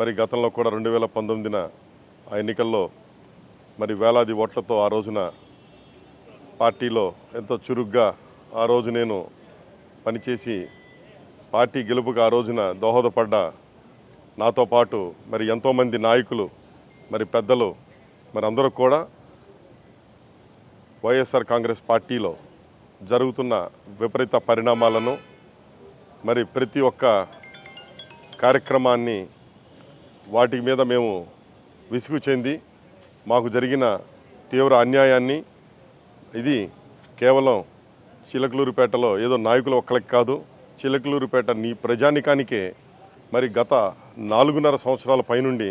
మరి గతంలో కూడా రెండు వేల పంతొమ్మిదిన ఆ ఎన్నికల్లో మరి వేలాది ఓట్లతో ఆ రోజున పార్టీలో ఎంతో చురుగ్గా ఆ రోజు నేను పనిచేసి పార్టీ గెలుపుకు ఆ రోజున దోహదపడ్డ నాతో పాటు మరి ఎంతోమంది నాయకులు మరి పెద్దలు మరి అందరూ కూడా వైఎస్ఆర్ కాంగ్రెస్ పార్టీలో జరుగుతున్న విపరీత పరిణామాలను మరి ప్రతి ఒక్క కార్యక్రమాన్ని వాటి మీద మేము విసుగు చెంది మాకు జరిగిన తీవ్ర అన్యాయాన్ని ఇది కేవలం చిలకలూరుపేటలో ఏదో నాయకులు ఒక్కలకి కాదు చిలకలూరుపేట నీ ప్రజానికానికే మరి గత నాలుగున్నర సంవత్సరాల పైనుండి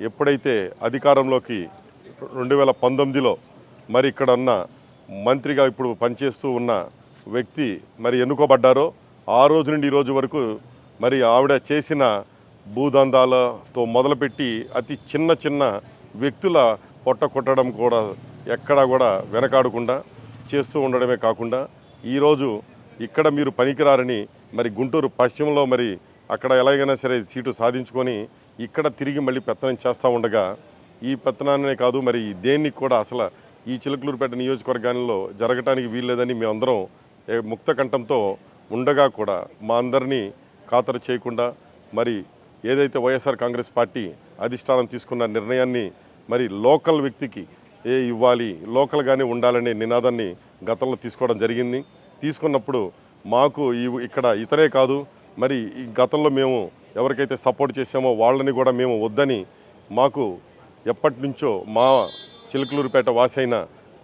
ఎప్పుడైతే అధికారంలోకి రెండు వేల పంతొమ్మిదిలో మరి ఇక్కడ ఉన్న మంత్రిగా ఇప్పుడు పనిచేస్తూ ఉన్న వ్యక్తి మరి ఎన్నుకోబడ్డారో ఆ రోజు నుండి ఈ రోజు వరకు మరి ఆవిడ చేసిన భూదందాలతో మొదలుపెట్టి అతి చిన్న చిన్న వ్యక్తుల పొట్ట కొట్టడం కూడా ఎక్కడా కూడా వెనకాడకుండా చేస్తూ ఉండడమే కాకుండా ఈరోజు ఇక్కడ మీరు పనికిరారని మరి గుంటూరు పశ్చిమలో మరి అక్కడ ఎలాగైనా సరే సీటు సాధించుకొని ఇక్కడ తిరిగి మళ్ళీ పెత్తనం చేస్తూ ఉండగా ఈ పెత్తనాన్నే కాదు మరి దేన్ని కూడా అసలు ఈ చిలకలూరుపేట నియోజకవర్గాల్లో జరగటానికి వీల్లేదని మేమందరం ముక్త కంఠంతో ఉండగా కూడా మా అందరినీ ఖాతరు చేయకుండా మరి ఏదైతే వైఎస్ఆర్ కాంగ్రెస్ పార్టీ అధిష్టానం తీసుకున్న నిర్ణయాన్ని మరి లోకల్ వ్యక్తికి ఏ ఇవ్వాలి లోకల్గానే ఉండాలనే నినాదాన్ని గతంలో తీసుకోవడం జరిగింది. తీసుకున్నప్పుడు మాకు ఇక్కడ ఇతరే కాదు మరి ఈ గతంలో మేము ఎవరికైతే సపోర్ట్ చేసామో వాళ్ళని కూడా మేము వద్దని మాకు ఎప్పటి నుంచో మా చిలుకలూరుపేట వాసైన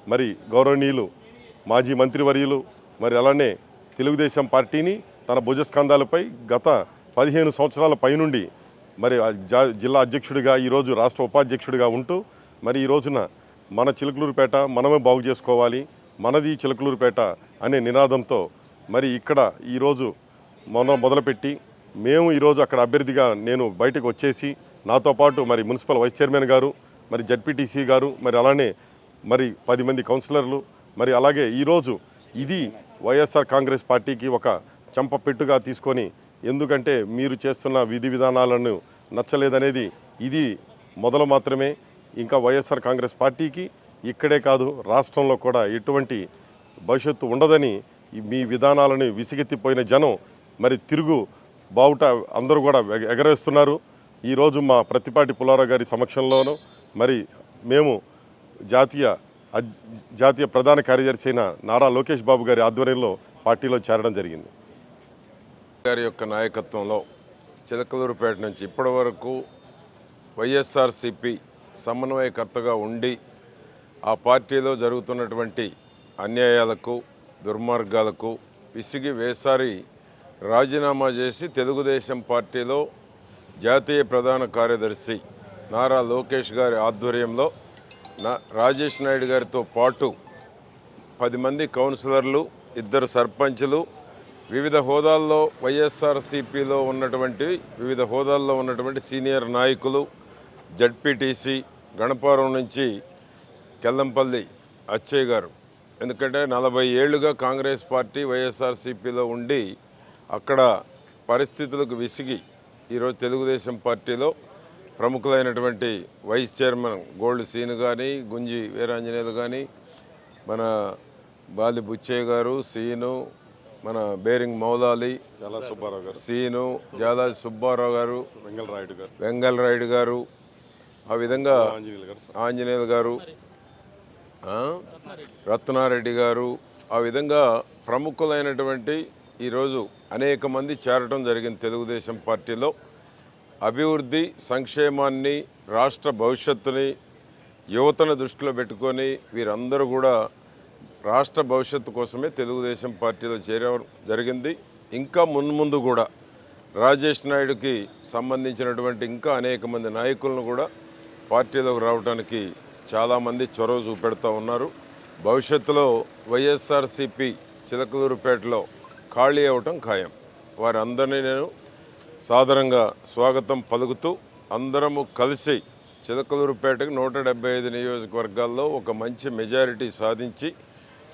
మరి గౌరవనీయులు మాజీ మంత్రివర్యులు మరి అలానే తెలుగుదేశం పార్టీని తన భుజస్కంధాలపై గత పదిహేను సంవత్సరాల పైనుండి మరి జిల్లా అధ్యక్షుడిగా ఈరోజు రాష్ట్ర ఉపాధ్యక్షుడిగా ఉంటూ మరి ఈ రోజున మన చిలుకలూరుపేట మనమే బాగు చేసుకోవాలి మనది చిలుకలూరుపేట అనే నినాదంతో మరి ఇక్కడ ఈరోజు మొన్న మొదలుపెట్టి మేము ఈరోజు అక్కడ అభ్యర్థిగా నేను బయటకు వచ్చేసి నాతో పాటు మరి మున్సిపల్ వైస్ చైర్మన్ గారు మరి జడ్పీటీసీ గారు మరి అలానే మరి పది మంది కౌన్సిలర్లు మరి అలాగే ఈరోజు ఇది వైఎస్ఆర్ కాంగ్రెస్ పార్టీకి ఒక చెంపపెట్టుగా తీసుకొని ఎందుకంటే మీరు చేస్తున్న విధి విధానాలను నచ్చలేదనేది ఇది మొదలు మాత్రమే. ఇంకా వైఎస్ఆర్ కాంగ్రెస్ పార్టీకి ఇక్కడే కాదు రాష్ట్రంలో కూడా ఎటువంటి భవిష్యత్తు ఉండదని మీ విధానాలను విసిగెత్తిపోయిన జనం మరి తిరుగు బావుట అందరూ కూడా ఎగ- ఎగరేస్తున్నారు. ఈరోజు మా ప్రతిపాటి పుల్లారావు గారి సమక్షంలోనూ మరి మేము జాతీయ జాతీయ ప్రధాన కార్యదర్శి అయిన నారా లోకేష్ బాబు గారి ఆధ్వర్యంలో పార్టీలో చేరడం జరిగింది. గారి యొక్క నాయకత్వంలో చిలకలూరుపేట నుంచి ఇప్పటి వరకు వైఎస్ఆర్సిపి సమన్వయకర్తగా ఉండి ఆ పార్టీలో జరుగుతున్నటువంటి అన్యాయాలకు దుర్మార్గాలకు విసిగి వేసారి రాజీనామా చేసి తెలుగుదేశం పార్టీలో జాతీయ ప్రధాన కార్యదర్శి నారా లోకేష్ గారి ఆధ్వర్యంలో నా రాజేష్ నాయుడు గారితో పాటు పది మంది కౌన్సిలర్లు ఇద్దరు సర్పంచులు వివిధ హోదాల్లో వైఎస్ఆర్సీపీలో ఉన్నటువంటి వివిధ హోదాల్లో ఉన్నటువంటి సీనియర్ నాయకులు జడ్పీటీసీ గణపారం నుంచి కెల్లంపల్లి అచ్చయ్య గారు. ఎందుకంటే నలభై ఏళ్ళుగా కాంగ్రెస్ పార్టీ వైఎస్ఆర్సీపీలో ఉండి అక్కడ పరిస్థితులకు విసిగి ఈరోజు తెలుగుదేశం పార్టీలో ప్రముఖులైనటువంటి వైస్ చైర్మన్ గోల్డ్ సీను కానీ గుంజి వీరాంజనేయులు కానీ మన బాలి బుచ్చయ్య గారు సీను మన బేరింగ్ మౌలాలి చాలా సుబ్బారావు గారు. సీను జాలాది సుబ్బారావు గారు వెంగళరాయుడు గారు. వెంగళ రాయుడు గారు ఆ విధంగా ఆంజనేయులు గారు? రత్నారెడ్డి గారు ఆ విధంగా ప్రముఖులైనటువంటి ఈరోజు అనేక మంది చేరటం జరిగింది తెలుగుదేశం పార్టీలో. అభివృద్ధి సంక్షేమాన్ని రాష్ట్ర భవిష్యత్తుని యువతను దృష్టిలో పెట్టుకొని వీరందరూ కూడా రాష్ట్ర భవిష్యత్తు కోసమే తెలుగుదేశం పార్టీలో చేరడం జరిగింది. ఇంకా మున్ముందు కూడా రాజేష్ నాయుడుకి సంబంధించినటువంటి ఇంకా అనేక మంది నాయకులను కూడా పార్టీలోకి రావడానికి చాలామంది చొరవ చూపెడతా ఉన్నారు. భవిష్యత్తులో వైఎస్ఆర్సిపి చిలకలూరుపేటలో ఖాళీ అవ్వటం ఖాయం. వారందరినీ నేను సాధారణంగా స్వాగతం పలుకుతూ అందరము కలిసి చిలకలూరుపేటకు నూట డెబ్బై ఐదు నియోజకవర్గాల్లో ఒక మంచి మెజారిటీ సాధించి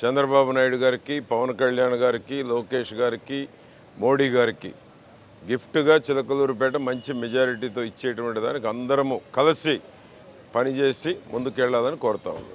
చంద్రబాబు నాయుడు గారికి పవన్ కళ్యాణ్ గారికి లోకేష్ గారికి మోడీ గారికి గిఫ్ట్గా చిలకలూరుపేట మంచి మెజారిటీతో ఇచ్చేటువంటి దానికి అందరము కలిసి పనిచేసి ముందుకెళ్ళాలని కోరుతా ఉన్నాం.